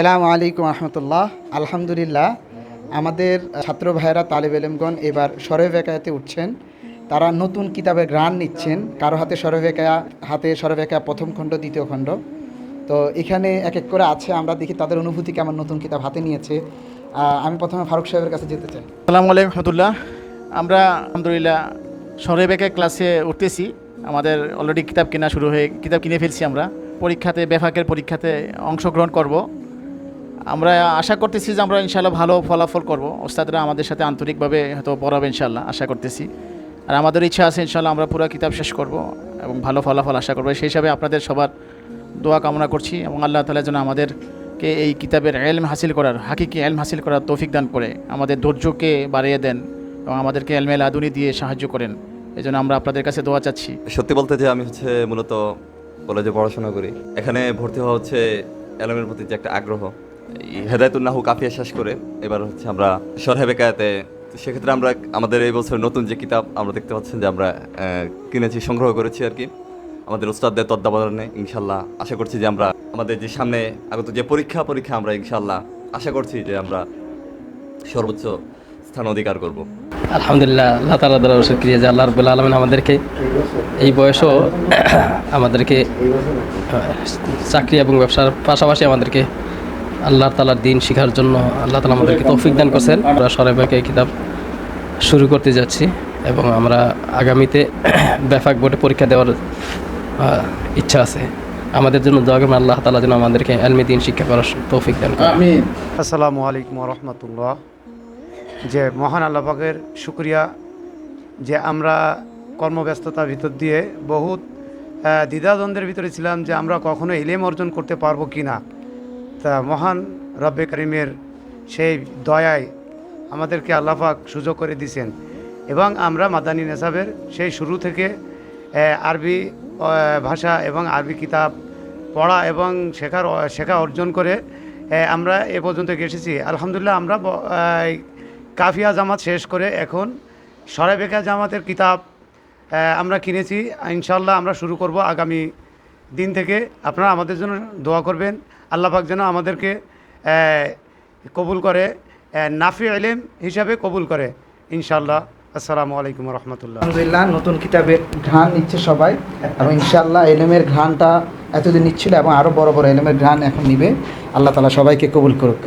সালামু আলাইকুম রহমতুল্লাহ। আলহামদুলিল্লাহ, আমাদের ছাত্র ভাইয়েরা, তালেব এলেমগণ এবার সরয় বেকায়াতে উঠছেন। তারা নতুন কিতাবের গ্রান নিচ্ছেন, কারও হাতে সরয় বেকায়া, হাতে সরয় বেকায়া প্রথম খণ্ড, দ্বিতীয় খণ্ড। তো এখানে এক এক করে আছে, আমরা দেখি তাদের অনুভূতি কেমন নতুন কিতাব হাতে নিয়েছে। আমি প্রথমে ফারুক সাহেবের কাছে যেতে চাই। আসসালামু আলাইকুম রহমতুল্লাহ। আমরা আলহামদুলিল্লাহ সরেবেকা ক্লাসে উঠতেছি। আমাদের অলরেডি কিতাব কেনা শুরু হয়ে, কিতাব কিনে ফেলছি আমরা। পরীক্ষাতে, বেফাকের পরীক্ষাতে অংশগ্রহণ করব। আমরা আশা করতেছি যে আমরা ইনশাল্লাহ ভালো ফলাফল করব। ওস্তাদরা আমাদের সাথে আন্তরিকভাবে হয়তো পড়াবে ইনশাল্লাহ আশা করতেছি। আর আমাদের ইচ্ছা আছে ইনশাল্লাহ আমরা পুরো কিতাব শেষ করব এবং ভালো ফলাফল আশা করব। সেই হিসাবে আপনাদের সবার দোয়া কামনা করছি এবং আল্লাহ তালা যেন আমাদেরকে এই কিতাবের এলম হাসিল করার, হাকিকি এলম হাসিল করার তৌফিক দান করে আমাদের ধৈর্যকে বাড়িয়ে দেন এবং আমাদেরকে এলমেল আদুনি দিয়ে সাহায্য করেন। এই জন্য আমরা আপনাদের কাছে দোয়া চাচ্ছি। সত্যি বলতে যে আমি হচ্ছে মূলত কলেজে পড়াশোনা করি। এখানে ভর্তি হওয়া হচ্ছে এলমের প্রতি যে একটা আগ্রহ। হেদায়তুল্লাহ কাফিয়া শেষ করে এবার হচ্ছে আমরা সরহে বেকায়াতে তো সেক্ষেত্রে আমরা, আমাদের এই বছর নতুন যে কিতাব, আমরা দেখতে পাচ্ছেন যে আমরা কিনেছি, সংগ্রহ করেছি আর কি। আমাদের উস্তাদদের তত্ত্বাবধানে ইনশাল্লাহ আশা করছি যে আমরা, আমাদের যে সামনে আগত যে পরীক্ষা পরীক্ষা আমরা ইনশাল্লাহ আশা করছি যে আমরা সর্বোচ্চ স্থান অধিকার করব। আলহামদুলিল্লাহ, আল্লাহ তালা দ্বারা শুক্রিয়া যে আল্লাহ রবুল্লা আলমিন আমাদেরকে এই বয়সও আমাদেরকে চাকরি এবং ব্যবসার পাশাপাশি আমাদেরকে আল্লাহ তালার দিন শেখার জন্য আল্লাহ তালা আমাদেরকে তৌফিক দান করছেন। আমরা সরাইবাকে এই কিতাব শুরু করতে যাচ্ছি এবং আমরা আগামীতে ব্যাপক বোর্ডে পরীক্ষা দেওয়ার ইচ্ছা আছে। আমাদের জন্য দোয়া আল্লাহ তালা যেন আমাদেরকে আলমী দিন, শিক্ষা করার তৌফিক দান করেন। আসসালামু আলাইকুম রহমতুল্লাহ। যে মহান আল্লাপাকের শুক্রিয়া যে আমরা কর্মব্যস্ততার ভিতর দিয়ে বহুত দ্বিধাদ্বন্দ্বের ভিতরে ছিলাম যে আমরা কখনো ইলেম অর্জন করতে পারব কি না তা মহান রব্বে করিমের সেই দয়ায় আমাদেরকে আল্লাপাক সুযোগ করে দিয়েছেন এবং আমরা মাদানী নেসাবের সেই শুরু থেকে আরবি ভাষা এবং আরবি কিতাব পড়া এবং শেখার, শেখা অর্জন করে আমরা এ পর্যন্ত এসেছি। আলহামদুলিল্লাহ আমরা কাফিয়া জামাত শেষ করে এখন সরাইবেকা জামাতের কিতাব আমরা কিনেছি। ইনশাল্লাহ আমরা শুরু করব আগামী দিন থেকে। আপনারা আমাদের জন্য দোয়া করবেন। আল্লাহ পাক যেন আমাদেরকে কবুল করে নাফি আলেম হিসাবে কবুল করে। ইনশাল্লাহ আসসালামু আলাইকুম রহমতুল্লাহ। আলহামদুলিল্লাহ, নতুন কিতাবের ঘ্রাণ নিচ্ছে সবাই। এবং ইনশাআল্লাহ এলেমের ঘ্রাণটা এতদিন নিচ্ছিল এবং আরও বড় বড় এলেমের ঘ্রাণ এখন নিবে। আল্লাহ তালা সবাইকে কবুল করুক।